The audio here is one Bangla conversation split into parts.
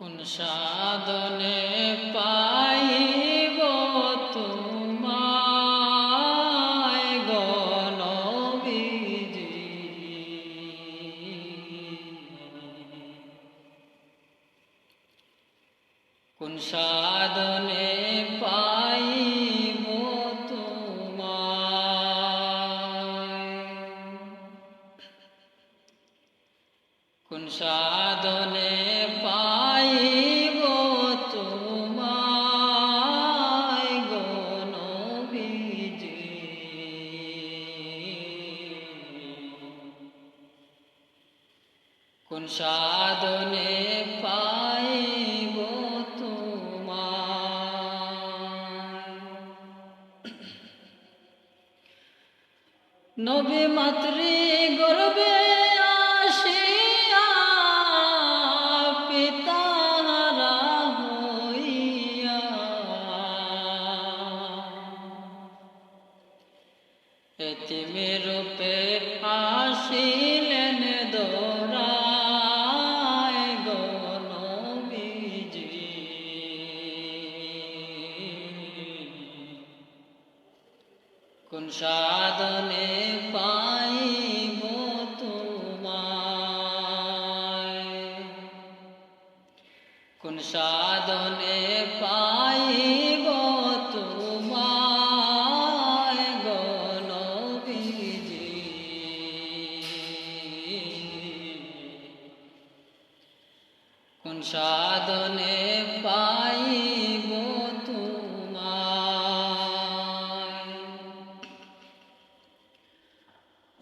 কোন সাধনে পাইব তোমায় গণবিজি কোন সাধনে পাইব তোমায়? কোন সাধনে সাধনে পাইব তোমায় নবী মাতৃ গর্বে আসিয়া পিতাহারা হইয়া। কোন সাধনে পাইব তোমায়? কোন সাধনে পাইব তোমায় গণবিজি কোন সাধনে পাইব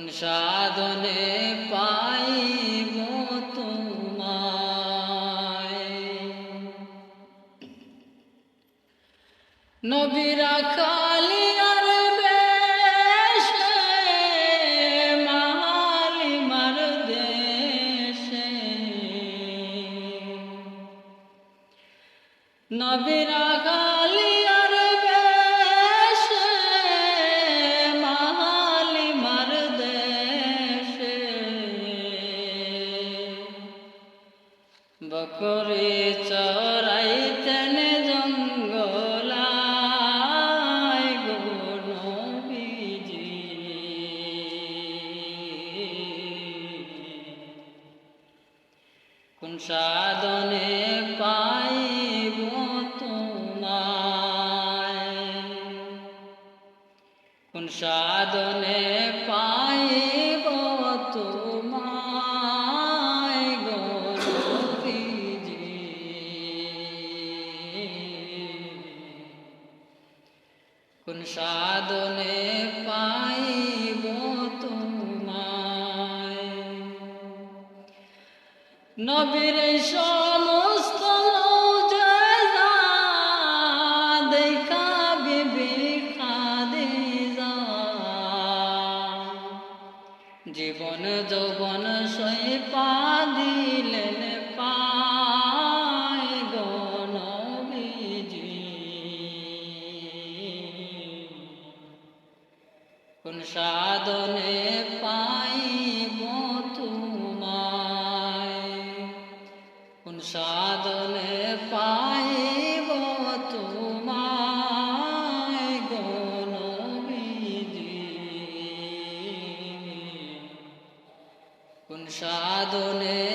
কোন সাধনে তোমায়। নবীরা কালিয়ার বেশে মালিমার দেশে। নবীরা কালিয়ার বকরে চরাইতেন জঙ্গলায় গুণ বিজি কোন সাধনে পাইব তোমায়? কোন সাধনে পাইব তোমায়? কোন সাধনে পাইব তোমায়? নবীর সমস্ত জীবন যৌবন সই পা দিলেন কোন সাধনে পাইব তোমায়? কোন সাধনে পাইব তোমায় গণবিজি কোন সাধনে